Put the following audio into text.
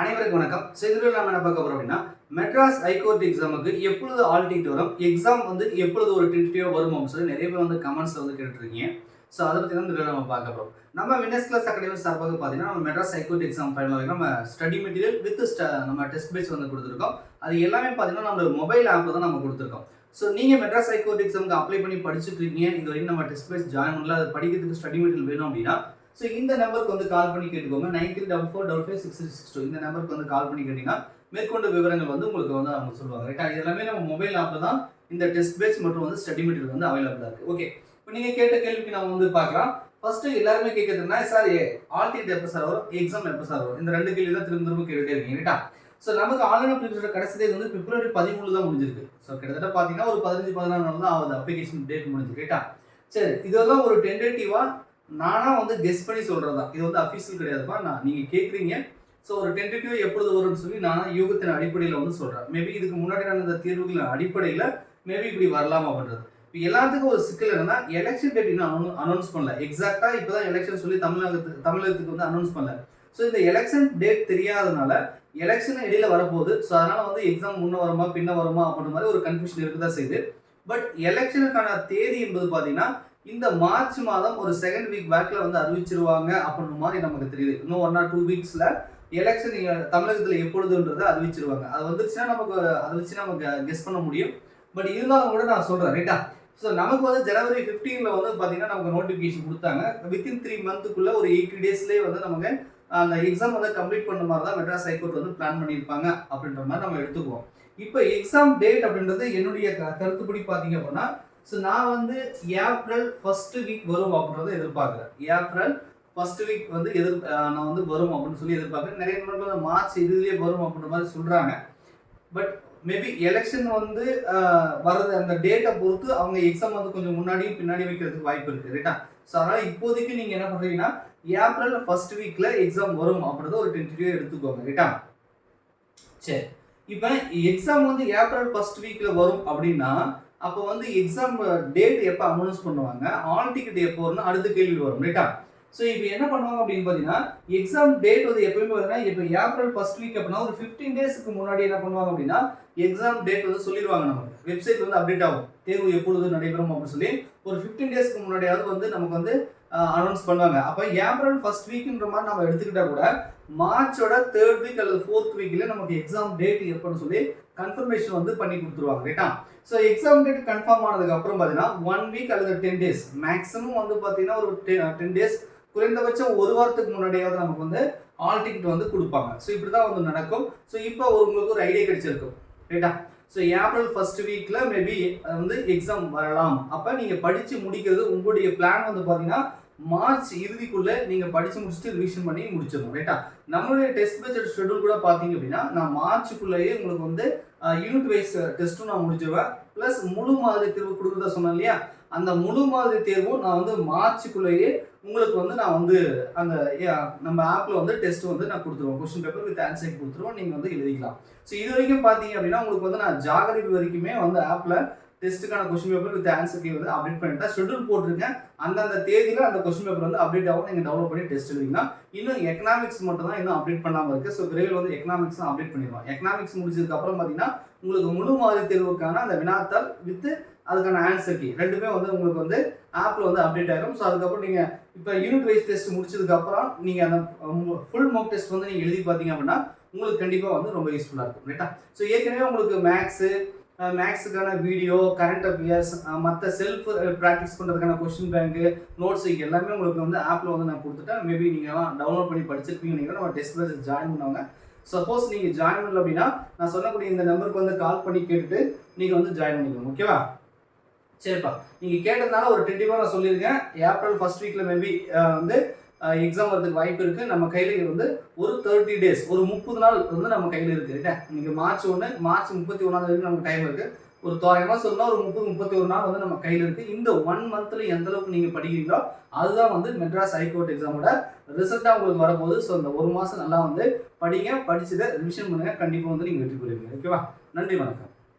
அனைவருக்கும் வணக்கம். ஸோ இதில் நம்ம என்ன பார்க்க போறோம் அப்படின்னா மெட்ராஸ் ஹைகோர்ட் எக்ஸாமுக்கு எப்பொழுது ஆல் டிக்கெட் வரும்? எக்ஸாம் வந்து எப்பொழுது ஒரு டென்டிட்டிவாக வரும் அப்படின்னு சொல்லி நிறைய பேர் வந்து கமெண்ட்ஸ் வந்து கேட்டுருக்கீங்க. ஸோ அதை பற்றி தான் இந்த நம்ம பார்க்க போகிறோம் நம்ம வினஸ் கிளாஸ் அகாடமி சார்பாக பார்த்தீங்கன்னா நம்ம மெட்ராஸ் ஹைகோர்ட் எக்ஸாம் ஃபைனல் வரைக்கும் நம்ம ஸ்டடி மெட்டீரியல் வித் நம்ம டெஸ்ட் பேஸ் வந்து கொடுத்துருக்கோம். அது எல்லாமே பார்த்தீங்கன்னா நம்ம மொபைல் ஆப் தான் நம்ம கொடுத்துருக்கோம். ஸோ நீங்கள் மெட்ராஸ் ஹைகோர்ட் எக்ஸாமுக்கு அப்ளை பண்ணி படிச்சுட்டு இருக்கீங்க. இது வரைக்கும் நம்ம டெஸ்ட் பேஸ் ஜாயின் பண்ணல. அது படிக்கிறதுக்கு ஸ்டடி மெட்டீரியல் வேணும் அப்படின்னா ஸோ இந்த நம்பருக்கு வந்து கால் பண்ணி கேட்டுக்கோங்க. Nine three double four double five six six two. இந்த நம்பருக்கு வந்து கால் பண்ணி கேட்டிங்கன்னா மேற்கொண்ட விவரங்கள் வந்து உங்களுக்கு வந்து அவங்க சொல்லுவாங்க. ரைட்டா இது எல்லாமே நம்ம மொபைல் ஆப்பில் தான் இந்த டெஸ்ட் பேஸ் மற்றும் வந்து ஸ்டடி மெட்டீரியல் வந்து அவைலபிளாக இருக்குது ஓகே இப்போ நீங்கள் கேட்ட கேள்விக்கு நம்ம வந்து பார்க்கலாம். ஃபர்ஸ்ட் எல்லாருமே கேட்குறதுனா சார் ஏ ஆல்டிட் எப்போ சார் வரும். எக்ஸாம் எப்போ சார் வரும். இந்த ரெண்டு கேள்வி தான் திரும்ப திரும்ப கேட்டுட்டே இருக்கீங்க. ரைட்டா ஸோ நமக்கு ஆன்லைன் அப்ளிகேஷன் கடைசி தேதி வந்து பிப்ரவரி பதிமூணு தான் முடிஞ்சிருக்கு. ஸோ கிட்டத்தட்ட பார்த்தீங்கன்னா ஒரு பதினஞ்சு பதினாறு நாள் தான் ஆகுது. அப்ளிகேஷன் டேட் முடிஞ்சு. ரைட்டா சரி. இதெல்லாம் ஒரு டென்டேட்டிவாக நானாக வந்து கெஸ் பண்ணி சொல்கிறது தான் இது வந்து அஃபீஷியல் கிடையாதுப்பா. நான் நீங்கள் கேட்குறீங்க ஸோ ஒரு டென்டேட்டிவ் எப்பொழுது வரும்னு சொல்லி நான் யூகத்தின் அடிப்படையில் வந்து சொல்கிறேன் மேபி இதுக்கு முன்னாடி நடந்த இந்த அடிப்படையில் மேபி இப்படி வரலாம் அப்படின்றது. இப்போ எல்லாத்துக்கும் ஒரு சிக்கல் என்னன்னா எலெக்ஷன் டேட் இன்னும் அனௌன்ஸ் பண்ணல. எக்ஸாக்டாக இப்போ தான் எலெக்ஷன் சொல்லி தமிழகத்துக்கு தமிழகத்துக்கு வந்து அனௌன்ஸ் பண்ணல. ஸோ இந்த எலெக்ஷன் டேட் தெரியாதனால எலெக்ஷன் இடையில வரப்போகுது. ஸோ அதனால் வந்து எக்ஸாம் முன்ன வருமா பின்ன வருமா அப்படின்ற மாதிரி ஒரு கன்ஃபியூஷன் தான் செய்யுது. பட் எலெக்ஷனுக்கான தேதி என்பது பார்த்தீங்கன்னா இந்த மார்ச் மாதம் ஒரு செகண்ட் வீக் பேக்கில் வந்து அறிவிச்சிருவாங்க அப்படின்ற மாதிரி நமக்கு தெரியுது. இன்னும் ஒன் ஆர் டூ வீக்ஸில் எலெக்ஷன் தமிழகத்தில் எப்பொழுதுன்றதை அறிவிச்சிருவாங்க. அது வந்துருச்சுன்னா நமக்கு அதை வச்சு நமக்கு கெஸ் பண்ண முடியும். பட் இருந்தாலும் கூட நான் சொல்கிறேன் ரைட்டா ஸோ நமக்கு வந்து ஜனவரி ஃபிஃப்டீனில் வந்து பார்த்தீங்கன்னா நமக்கு நோட்டிஃபிகேஷன் கொடுத்தாங்க. வித்தின் த்ரீ மந்த்துக்குள்ளே ஒரு எயிட்டி டேஸ்லேயே வந்து நமக்கு அந்த எக்ஸாம் வந்து கம்ப்ளீட் பண்ண மாதிரி தான் மெட்ராஸ் ஹைகோர்ட் வந்து பிளான் பண்ணியிருப்பாங்க அப்படின்ற மாதிரி நம்ம எடுத்துக்குவோம். இப்போ எக்ஸாம் டேட் அப்படின்றது என்னுடைய க- கருத்துப்படி பார்த்தீங்க அப்படின்னா ஸோ நான் வந்து ஏப்ரல் ஃபர்ஸ்ட் வீக் வரும் அப்படின்றத எதிர்பார்க்குறேன். ஏப்ரல் ஃபர்ஸ்ட் வீக் வந்து எதிர் நான் வந்து வரும் அப்படின்னு சொல்லி எதிர்பார்க்குறேன். நிறைய நண்பர்கள் மார்ச் இதுலேயே வரும் அப்படின்ற மாதிரி சொல்கிறாங்க பட் மேபி எலெக்ஷன் வந்து வர்றது அந்த டேட்டை பொறுத்து அவங்க எக்ஸாம் வந்து கொஞ்சம் முன்னாடியும் பின்னாடி வைக்கிறதுக்கு வாய்ப்பு இருக்குது ரைட்டா ஸோ அதனால் இப்போதைக்கு நீங்கள் என்ன பண்ணுறீங்கன்னா ஏப்ரல் ஃபர்ஸ்ட் வீக்கில் எக்ஸாம் வரும் அப்படின்றத ஒரு டென்டிட்டிவ் எடுத்துக்கோங்க ரைட்டா சரி. இப்போ எக்ஸாம் வந்து ஏப்ரல் ஃபர்ஸ்ட் வீக்கில் வரும் அப்படின்னா அப்போ வந்து எக்ஸாம் டேட் எப்போ அனௌன்ஸ் பண்ணுவாங்க? ஆல் டிக்கெட் எப்போ வரும்னு அடுத்த கேள்வி வரும் ரைட்டா ஸோ இப்போ என்ன பண்ணுவாங்க அப்படின்னு பார்த்தீங்கன்னா எக்ஸாம் டேட் வந்து எப்பயுமே வருதுன்னா இப்போ ஏப்ரல் ஃபர்ஸ்ட் வீக் அப்படின்னா ஒரு ஃபிஃப்டீன் டேஸ்க்கு முன்னாடி என்ன பண்ணுவாங்க அப்படின்னா எக்ஸாம் டேட் வந்து சொல்லிடுவாங்க நமக்கு. வெப்சைட் வந்து அப்டேட் ஆகும். தேர்வு எப்பொழுது நடைபெறும் அப்படின்னு சொல்லி ஒரு ஃபிஃப்டீன் டேஸ்க்கு முன்னாடியாவது வந்து நமக்கு வந்து அனௌன்ஸ் பண்ணுவாங்க. அப்போ ஏப்ரல் ஃபர்ஸ்ட் வீக்குன்ற மாதிரி நம்ம எடுத்துக்கிட்டா கூட மார்ச்சோட தேர்ட் வீக் அல்லது ஃபோர்த் வீக்கில் நமக்கு எக்ஸாம் டேட் எப்போன்னு சொல்லி கன்ஃபர்மேஷன் வந்து பண்ணி கொடுத்துருவாங்க ரைட்டா ஸோ எக்ஸாம் டேட் கன்ஃபார்ம் ஆனதுக்கு அப்புறம் பார்த்தீங்கன்னா ஒன் வீக் அல்லது டென் டேஸ் மேக்ஸிமம் வந்து பார்த்தீங்கன்னா ஒரு டென் டேஸ் குறைந்தபட்சம் ஒரு வாரத்துக்கு முன்னாடியாவது நமக்கு வந்து ஆல் டிக்கெட் வந்து கொடுப்பாங்க. ஸோ இப்படி தான் வந்து நடக்கும். ஸோ இப்போ உங்களுக்கு ஒரு ஐடியா கிடைச்சிருக்கும் ரைட்டா ஸோ ஏப்ரல் ஃபர்ஸ்ட் வீக்கில் மேபி வந்து எக்ஸாம் வரலாம். அப்போ நீங்கள் படித்து முடிக்கிறது உங்களுடைய பிளான் வந்து பார்த்தீங்கன்னா மார்ச் இறுதிக்குள்ள நீங்க படிச்சு முடிச்சுட்டு ரிவிஷன் பண்ணி முடிச்சிடணும் ரைட்டா நம்மளுடைய டெஸ்ட் பேஸ்ட் ஷெட்யூல் கூட பார்த்தீங்க அப்படின்னா நான் மார்ச்சுக்குள்ளேயே உங்களுக்கு வந்து யூனிட் வைஸ் டெஸ்ட்டும் நான் முடிச்சிருவேன். ப்ளஸ் முழு மாதிரி தேர்வு கொடுக்குறதா சொன்னேன் இல்லையா? அந்த முழு மாதிரி தேர்வும் நான் வந்து மார்ச்சுக்குள்ளேயே உங்களுக்கு வந்து நான் வந்து அந்த நம்ம ஆப்பில் வந்து டெஸ்ட் வந்து நான் கொடுத்துருவோம் கொஸ்டின் பேப்பர் வித் ஆன்சர் கொடுத்துருவோம் நீங்கள் வந்து எழுதிக்கலாம். ஸோ இது வரைக்கும் பார்த்தீங்க அப்படின்னா உங்களுக்கு வந்து நான் ஜாகிரபி வரைக்குமே வந்து ஆப்பில் டெஸ்ட்டுக்கான question paper with answer key வந்து அப்டேட் பண்ணிட்டேன் ஷெட்யூல் போட்டிருக்கேன். அந்தந்த தேதியில் அந்த கொஸ்டின் பேப்பர் வந்து அப்டேட் ஆகும். நீங்கள் டவுன்லோட் பண்ணி டெஸ்ட் எழுதிங்கன்னா இன்னும் எக்கனாமிக்ஸ் மட்டும் தான் இன்னும் அப்டேட் பண்ணாமல் இருக்குது ஸோ விரைவில் வந்து எக்கனாமிக்ஸ் அப்டேட் பண்ணிடுவோம் எக்கனாமிக்ஸ் முடிச்சதுக்கப்புறம் பார்த்தீங்கன்னா உங்களுக்கு முழு மாதிரி தேர்வுக்கான அந்த வினாத்தாள் வித் அதுக்கான ஆன்சர் கீ ரெண்டுமே வந்து உங்களுக்கு வந்து ஆப்பில் வந்து அப்டேட் ஆகிடும் ஸோ அதுக்கப்புறம் நீங்கள் இப்போ யூனிட் வைஸ் டெஸ்ட் முடிச்சதுக்கப்புறம் நீங்கள் அந்த ஃபுல் மோக் டெஸ்ட் வந்து நீங்கள் எழுதி பார்த்தீங்க அப்படின்னா உங்களுக்கு கண்டிப்பாக வந்து ரொம்ப யூஸ்ஃபுல்லாக இருக்கும். ரைட்டா ஸோ ஏற்கனவே உங்களுக்கு மேக்ஸு மேக்ஸுக்கான வீடியோ கரண்ட் அஃபேர்ஸ் மற்ற செல்ஃப் ப்ராக்டிஸ் பண்ணுறதுக்கான கொஸ்டின் பேங்க்கு நோட்ஸ் எல்லாமே உங்களுக்கு வந்து ஆப்பில் வந்து நான் கொடுத்துட்டேன். மேபி நீங்கள்லாம் டவுன்லோட் பண்ணி படிச்சிருப்பீங்க நீங்கள் நம்ம டெஸ்ட் பேஸ் ஜாயின் பண்ணுவாங்க. சப்போஸ் நீங்கள் ஜாயின் பண்ணல அப்படின்னா நான் சொல்லக்கூடிய இந்த நம்பருக்கு வந்து கால் பண்ணி கேட்டுட்டு நீங்கள் வந்து ஜாயின் பண்ணிக்கோங்க. ஓகேவா சரிப்பா. நீங்கள் கேட்டதுனால ஒரு டென்டிவாக நான் சொல்லியிருக்கேன். ஏப்ரல் ஃபர்ஸ்ட் வீக்கில் மேபி வந்து எக்ஸாம் வரதுக்கு வாய்ப்பு இருக்குது நம்ம கையில் வந்து ஒரு தேர்ட்டி டேஸ் ஒரு முப்பது நாள் வந்து நம்ம கையில் இருக்குது ரைட்டா நீங்கள் மார்ச் ஒன்று மார்ச் முப்பத்தி ஒன்றாம் வரைக்கும் நமக்கு டைம் இருக்குது ஒரு தோராயமாக சொல்லலாம் ஒரு முப்பது முப்பத்தி ஒரு நாள் வந்து நம்ம கையில் இருக்குது இந்த ஒன் மந்த்தில் எந்த அளவுக்கு நீங்கள் படிக்கிறீங்களோ அதுதான் வந்து மெட்ராஸ் ஹைகோர்ட் எக்ஸாமோட ரிசல்ட்டாக உங்களுக்கு வரப்போகுது. ஸோ இந்த ஒரு மாதம் நல்லா வந்து படிங்க படிச்சதை ரிவிஷன் பண்ணுங்கள் கண்டிப்பாக வந்து நீங்கள் வெற்றி பெறுவீங்க. ஓகேவா நன்றி வணக்கம்.